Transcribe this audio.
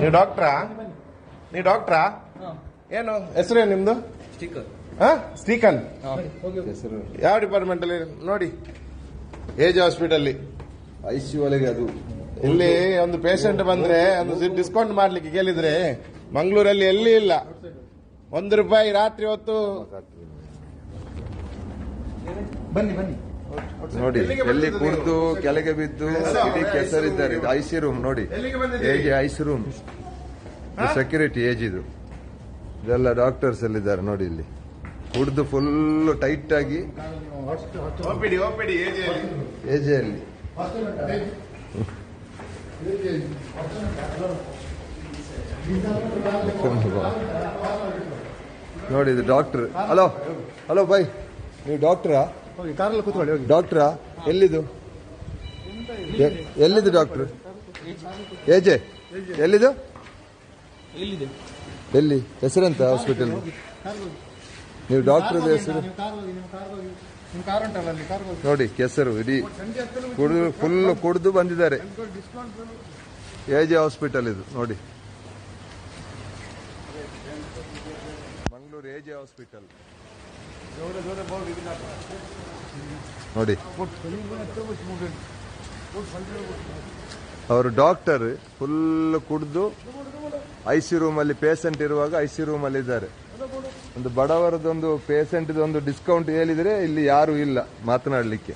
ನೀವು ಡಾಕ್ಟ್ರಾ? ನೀವು ಡಾಕ್ಟ್ರಾ? ಏನು ಹೆಸರು ನಿಮ್ದು? ಹಾ ಸ್ಟೀಕನ್. ಹೆಸರು. ಯಾವ ಡಿಪಾರ್ಟ್ಮೆಂಟ್ ಅಲ್ಲಿ ನೋಡಿ ಏಜ್ ಹಾಸ್ಪಿಟಲ್ ಐಸಿಯು ಒಳಗೆ ಅದು. ಇಲ್ಲಿ ಒಂದು ಪೇಷಂಟ್ ಬಂದ್ರೆ ಒಂದು ಡಿಸ್ಕೌಂಟ್ ಮಾಡ್ಲಿಕ್ಕೆ ಕೇಳಿದ್ರೆ ಮಂಗಳೂರಲ್ಲಿ ಎಲ್ಲಿ ಇಲ್ಲ. ಒಂದು ರೂಪಾಯಿ ರಾತ್ರಿ ಹೊತ್ತು ಬನ್ನಿ ಬನ್ನಿ. ನೋಡಿ ಎಲ್ಲಿ ಕುಡಿದು ಕೆಳಗೆ ಬಿದ್ದು ಇಡೀ ಕೆಸರಿದ್ದಾರೆ. ಇದು ಐಸಿ ರೂಮ್ ನೋಡಿ. ಹೇಗೆ ಐಸಿ ರೂಮ್? ಸೆಕ್ಯೂರಿಟಿ ಏಜ್ ಇದು. ಇದೆಲ್ಲ ಡಾಕ್ಟರ್ಸ್ ಎಲ್ಲಿದ್ದಾರೆ ನೋಡಿ ಇಲ್ಲಿ. ಕುಡಿದು ಫುಲ್ ಟೈಟ್ ಆಗಿ ಓಪಿಡಿ ಓಪಿಡಿ ಏಜ್ ಏಜ್ ಅಲ್ಲಿ. ನೋಡಿ ಇದು ಡಾಕ್ಟರ್ ಹಲೋ ಹಲೋ ಬೈ ನೀವು ಡಾಕ್ಟ್ರಾ ಡಾಕ್ಟ್ರಾ ಎಲ್ಲಿದು? A- ಎಲ್ಲಿದು doctor ಏಜೆ ಎಲ್ಲಿದು? ಎಲ್ಲಿ? ಹೆಸರೆಂತ ಹಾಸ್ಪಿಟಲ್ ನೀವು ಡಾಕ್ಟರ್ ಹೆಸರು? ನೀವು ಕಾರ್ ಹೋಗಿ ನಿಮ್ಮ ಕಾರ್ ಹೋಗಿ. ನಿಮ್ಮ ಕಾರ್ ಅಲ್ಲಿ ಕಾರ್ ಹೋಗಿ. ನೋಡಿ ಕೆಸರು ಇಡೀ ಕುಡಿದು ಫುಲ್ ಕುಡಿದು ಬಂದಿದ್ದಾರೆ. ಎಜೆ ಹಾಸ್ಪಿಟಲ್ ಇದು ನೋಡಿ. ಮಂಗಳೂರು ಎಜೆ ಹಾಸ್ಪಿಟಲ್ ನೋಡಿ. ಅವರು ಡಾಕ್ಟರ್ ಫುಲ್ ಕುಡಿದು ಐಸಿ ರೂಮ್ ಅಲ್ಲಿ ಪೇಷಂಟ್ ಇರುವಾಗ ಐಸಿ ರೂಮ್ ಅಲ್ಲಿ ಇದ್ದಾರೆ. ಒಂದು ಬಡವರದೊಂದು ಪೇಷಂಟ್ ಒಂದು ಡಿಸ್ಕೌಂಟ್ ಹೇಳಿದ್ರೆ ಇಲ್ಲಿ ಯಾರು ಇಲ್ಲ ಮಾತನಾಡಲಿಕ್ಕೆ.